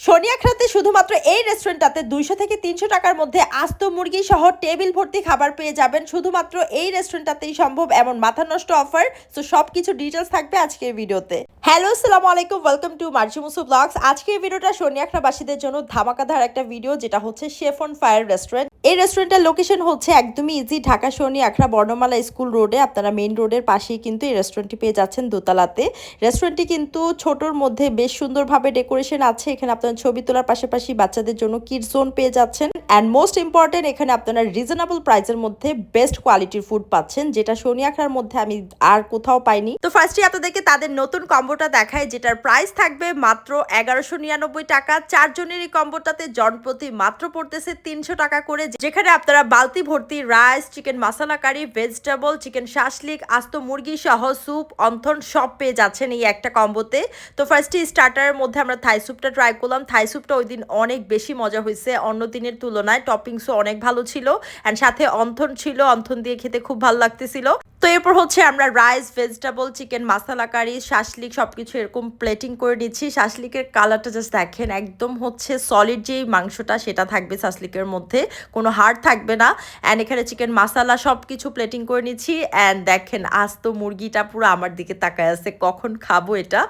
শনিয়াখড়াতে শুধুমাত্র এই রেস্টুরেন্টটাতে দুইশো থেকে তিনশো টাকার মধ্যে আস্ত মুরগি সহ টেবিল ভর্তি খাবার পেয়ে যাবেন। শুধুমাত্র এই রেস্টুরেন্টটাতেই সম্ভব, এমন মাথা নষ্ট অফার তো সব কিছু ডিটেলস থাকবে আজকের ভিডিওতে। হ্যালো সালাম আলাইকুম welcome to Marji Musu blogs আজকের ভিডিওটা শনিয়াখড়াবাসীদের জন্য ধামাকাধার একটা ভিডিও যেটা হচ্ছে শেফ অন ফায়ার রেস্টুরেন্ট এই রেস্টুরেন্টের লোকেশন হচ্ছে একদমই ইজি ঢাকা শনি আখড়া বর্ণমালা স্কুল রোডে আপনারা মেইন রোডের পাশেই কিন্তু এই রেস্টুরেন্টটি পেয়ে যাচ্ছেন দোতলাতে। রেস্টুরেন্টটি কিন্তু ছোটর মধ্যে বেশ সুন্দরভাবে ডেকোরেশন আছে। এখানে আপনারা ছবি তোলার পাশাপাশি বাচ্চাদের জন্য কিড জোন পেয়ে যাচ্ছেন। অ্যান্ড মোস্ট ইম্পর্টেন্ট এখানে আপনারা রিজনেবল প্রাইসের মধ্যে বেস্ট কোয়ালিটির ফুড পাচ্ছেন, যেটা শনি আখড়ার মধ্যে আমি আর কোথাও পাইনি। তো ফার্স্টে আপনাদেরকে তাদের নতুন কম্বোটা দেখায় যেটার প্রাইস থাকবে মাত্র এগারোশো নিরানব্বই টাকা। চারজনের এই কম্বোটাতে জনপ্রতি মাত্র পড়তেছে তিনশো টাকা করে। যেখানে আপনারা বালতি ভর্তি rice, chicken masala curry, vegetable, chicken shashlik, আস্ত মুরগি সহ স্যুপ, অন্থন সব পেয়ে যাচ্ছেন এই একটা কম্বোতে। তো ফার্স্টে স্টার্টারের মধ্যে আমরা থাই স্যুপটা ট্রাই করলাম। থাই স্যুপটা ওই দিন অনেক বেশি মজা হয়েছে। অন্য দিনের তুলনায় টপিংসও অনেক ভালো ছিল। অ্যান্ড সাথে অন্থন ছিল। অন্থন দিয়ে খেতে খুব ভালো লাগতেছিল। এরপর হচ্ছে আমরা rice vegetable chicken masala curry shashlik সব কিছু এরকম প্লেটিং করে নিচ্ছি। শাসলিকের কালারটা জাস্ট দেখেন, একদম হচ্ছে সলিড যেই মাংসটা, সেটা থাকবে শাসলিকের মধ্যে, কোনো হাড় থাকবে না। অ্যান্ড এখানে চিকেন মশলা সব কিছু প্লেটিং করে নিচ্ছি। অ্যান্ড দেখেন আজ তো মুরগিটা পুরো আমার দিকে তাকায় আছে, কখন খাব এটা?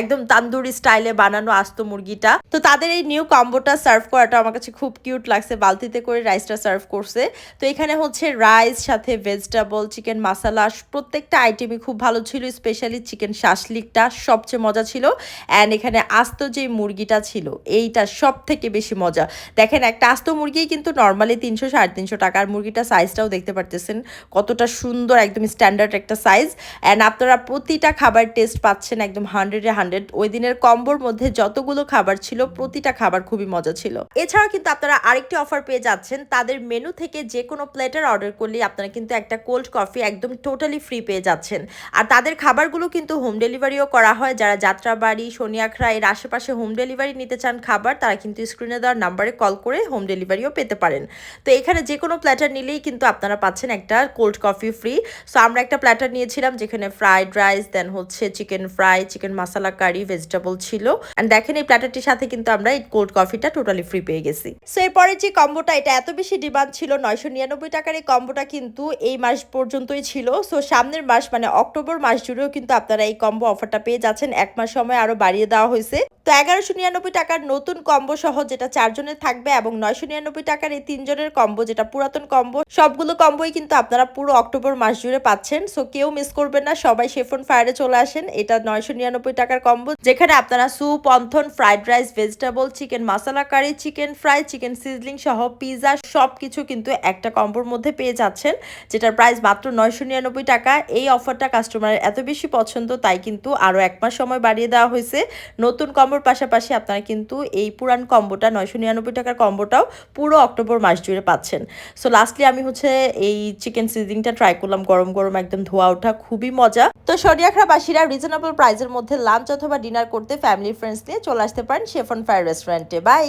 একদম তান্দুরি স্টাইলে বানানো আস্ত মুরগিটা। তো তাদের এই নিউ কম্বোটা সার্ভ করাটা আমার কাছে খুব কিউট লাগছে, বালতিতে করে রাইসটা সার্ভ করছে। তো এখানে হচ্ছে রাইস সাথে ভেজিটেবল চিকেন মশলা প্রত্যেকটা আইটেমই খুব ভালো ছিল স্পেশালি চিকেন শাসলিকটা সবচেয়ে মজা ছিল। অ্যান্ড এখানে আস্ত যে মুরগিটা ছিল, এইটা সব থেকে বেশি মজা। দেখেন, একটা আস্ত মুরগি কিন্তু নর্মালি তিনশো, সাড়ে তিনশো টাকার মুরগিটা সাইজটাও দেখতে পারতেছেন, কতটা সুন্দর, একদম স্ট্যান্ডার্ড একটা সাইজ অ্যান্ড আপনারা প্রতিটা খাবার টেস্ট পাচ্ছেন একদম হান্ড্রেডে হান্ড্রেড ওই দিনের কম্বোর মধ্যে যতগুলো খাবার ছিল, প্রতিটা খাবার খুবই মজা ছিল। এছাড়াও কিন্তু আপনারা আরেকটি অফার পেয়ে যাচ্ছেন, তাদের মেনু থেকে যে কোনো প্লেটার অর্ডার করলেই আপনারা কিন্তু একটা কোল্ড কফি একদম টোটালি ফ্রি পেয়ে যাচ্ছেন। আর তাদের খাবারগুলো কিন্তু হোম ডেলিভারিও করা হয়। যারা যাত্রাবাড়ি শনিয়াখড়া এর আশেপাশে হোম ডেলিভারি নিতে চান খাবার, তারা কিন্তু স্ক্রিনে দেওয়ার নাম্বারে কল করে হোম ডেলিভারিও পেতে পারেন। তো এখানে যে কোনো প্ল্যাটার নিলেই কিন্তু আপনারা পাচ্ছেন একটা কোল্ড কফি ফ্রি সো আমরা একটা প্ল্যাটার নিয়েছিলাম যেখানে ফ্রাইড রাইস দেন হচ্ছে chicken fry chicken masala curry vegetable ছিল। অ্যান্ড দেখেন এই প্ল্যাটারটির সাথে কিন্তু আমরা এই কোল্ড কফিটা টোটালি ফ্রি পেয়ে গেছি। সো এরপরে যে কম্বোটা এটা এত বেশি ডিমান্ড ছিল, নয়শো নিরানব্বই টাকার এই কম্বোটা কিন্তু এই মাস পর্যন্তই ছিল। সো সামনের মাস মানে অক্টোবর মাস জুড়েও কিন্তু আপনারা এই কম্বো অফারটা পেয়ে যাচ্ছেন। এক মাস সময় আরও বাড়িয়ে দেওয়া হয়েছে। তো এগারোশো নিরানব্বই টাকার নতুন কম্বো সহ যেটা চারজনের থাকবে এবং নয়শো নিরানব্বই টাকার এই তিনজনের কম্বো, যেটা পুরাতন কম্বো, সবগুলো কম্বোই কিন্তু আপনারা পুরো অক্টোবর মাস জুড়ে পাচ্ছেন। সো কেউ মিস করবেন না, সবাই শেফন ফায়ারে চলে আসেন। এটা নয়শো নিরানব্বই টাকার কম্বো, যেখানে আপনারা soup wonton fried rice vegetable chicken masala curry chicken fry chicken sizzling সহ পিৎজা সব কিছু কিন্তু একটা কম্বোর মধ্যে পেয়ে যাচ্ছেন, যেটার প্রাইস মাত্র নয়শো নিরানব্বই টাকা। এই অফারটা কাস্টমারের এত বেশি পছন্দ, তাই কিন্তু আরও এক মাস সময় বাড়িয়ে দেওয়া হয়েছে। নতুন কম্বোর পাশাপাশি আপনারা কিন্তু এই পুরান কম্বোটা, নয়শো নিরানব্বই টাকার কম্বোটাও পুরো অক্টোবর মাস জুড়ে পাচ্ছেন। সো লাস্টলি আমি হচ্ছে এই চিকেন সিজিংটা ট্রাই করলাম, গরম গরম একদম ধোয়া ওঠা, খুবই মজা। তো সরিয়াখরাবাসীরা রিজনেবল প্রাইসের মধ্যে লাঞ্চ অথবা ডিনার করতে ফ্যামিলি ফ্রেন্ডস নিয়ে চলে আসতে পারেন শেফন ফায়ার রেস্টুরেন্টে বাই